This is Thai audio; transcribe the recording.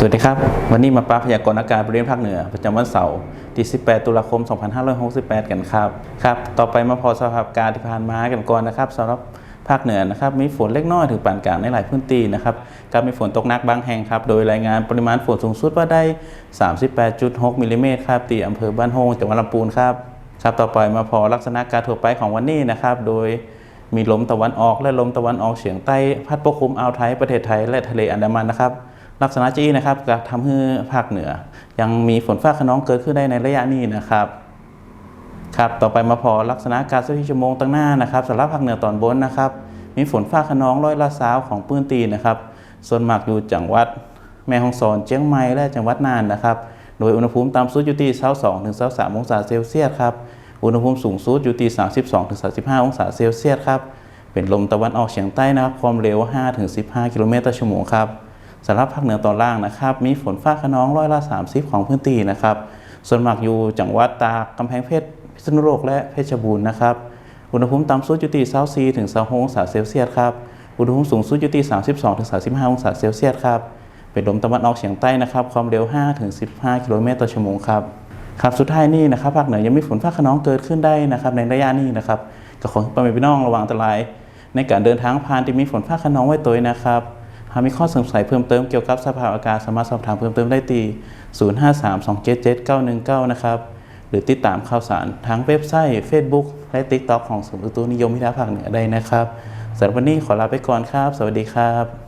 สวัสดีครับ วันนี้มาปราพยากรณ์อากาศบริเวณภาคเหนือ ประจำวันเสาร์ที่ 18 ตุลาคม 2568 กันครับครับ ต่อไปมาพอสภาพอากาศที่ผ่านมากันก่อนนะครับสำหรับภาคเหนือนะครับมีฝนเล็กน้อยถึงปานกลางในหลายพื้นที่นะครับกับมีฝนตกหนักบางแห่งครับ โดยรายงานปริมาณฝนสูงสุดว่าได้ 38.6มิลลิเมตรครับที่อำเภอบ้านโฮงจังหวัดลำพูนครับครับต่อไปมาพอลักษณะการทั่วไปของวันนี้นะครับ โดยมีลมตะวันออกและลมตะวันออกเฉียงใต้พัดปกคลุมอ่าวไทยประเทศไทยและทะเลอันดามันนะครับ ลักษณะจีนะครับก็ทำให้ภาคเหนือ ยังมีฝนฟ้าขนองเกิดขึ้นได้ในระยะนี้นะครับครับต่อไปมาพอลักษณะการ24ชั่วโมงตั้งหน้านะครับสำหรับภาคเหนือตอนบนนะครับมีฝนฟ้าขนองร้อยละสาวของพื้นที่นะครับ ส่วนมากอยู่จังหวัดแม่ฮ่องสอนเชียงใหม่และจังหวัดน่านนะครับ โดยอุณหภูมิต่ำสุดอยู่ที่22ถึง23องศาเซลเซียสครับอุณหภูมิสูงสุดอยู่ที่32ถึง35 องศาเซลเซียสครับเป็นลมตะวันออกเฉียงใต้นะครับความเร็ว5ถึง15 กิโลเมตรต่อชั่วโมงครับ สำหรับภาคเหนือตอนล่างนะครับ มีฝนฟ้าขนองร้อยละ30 ของพื้นที่นะครับ ส่วนมากอยู่จังหวัดตากกำแพงเพชรพิษณุโลกและเพชรบูรณ์นะครับ อุณหภูมิต่ำสุดอยู่ที่24ถึง26องศาเซลเซียสครับ อุณหภูมิสูงสุดอยู่ที่32ถึง35 องศาเซลเซียสครับ เป็นลมตะวันออกเฉียงใต้นะครับ ความเร็ว5ถึง15 กิโลเมตรต่อชั่วโมงครับครับสุดท้ายนี่นะครับภาคเหนือยังมีฝนฟ้าขนองเกิดขึ้นได้นะครับในระยะนี้นะครับก็ขอให้พ่อแม่พี่น้องระวังอันตราย ในการเดินทางผ่านที่มีฝนฟ้าขนองไว้ตัวนะครับ หากมีข้อสงสัยเพิ่มเติมเกี่ยวกับสภาพอากาศสามารถสอบถามเพิ่มเติมได้ที่ 0532777919 นะครับ หรือติดตามข่าวสารทั้งเว็บไซต์ Facebook และ TikTok ของสมอุตุนิยมวิทยาภาคเหนือได้นะครับสำหรับวันนี้ขอลาไปก่อนครับ สวัสดีครับ